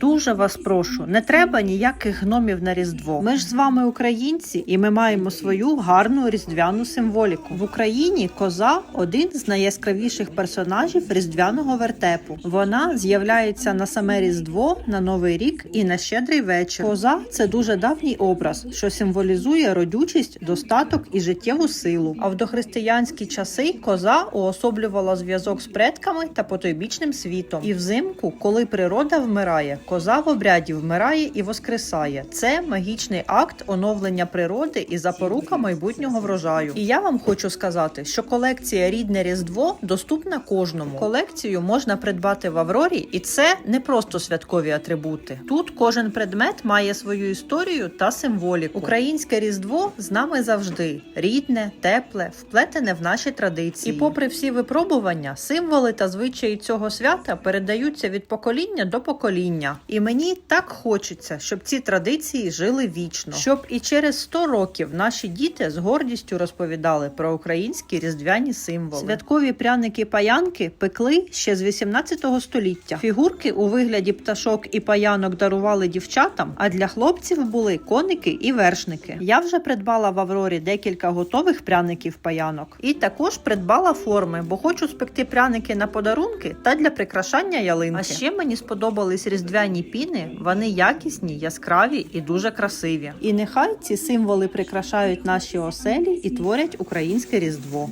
Дуже вас прошу, не треба ніяких гномів на Різдво. Ми ж з вами українці, і ми маємо свою гарну різдвяну символіку. В Україні коза один з найяскравіших персонажів різдвяного вертепу. Вона з'являється на саме Різдво, на Новий рік і на щедрий вечір. Коза це дуже давній образ, що символізує родючість, достаток і життєву силу. А в дохристиянські часи коза уособлювала зв'язок з предками та потойбічним світом. І взимку, коли природа вмирає, коза в обряді вмирає і воскресає. Це магічний акт оновлення природи і запорука майбутнього врожаю. І я вам хочу сказати, що колекція Рідне Різдво доступна кожному. Колекцію можна придбати в Аврорі, і це не просто святкові атрибути. Тут кожен предмет має свою історію та символіку. Українське різдво з нами завжди рідне, тепле, вплетене в наші традиції. І попри всі випробування, символи та звичаї цього свята передаються від покоління до покоління. І мені так хочеться, щоб ці традиції жили вічно, щоб і через 100 років наші діти з гордістю розповідали про українські різдвяні символи. Святкові пряники-паянки пекли ще з 18 століття. Фігурки у вигляді пташок і паянок дарували дівчатам, а для хлопців були коники і вершники. Я вже придбала в Аврорі декілька готових пряників паянок, і також придбала форми, бо хочу спекти пряники на подарунки та для прикрашання ялинки. А ще мені сподобались різдвяні піни. Вони якісні, яскраві і дуже красиві. І нехай ці символи прикрашають наші оселі і творять українське різдво.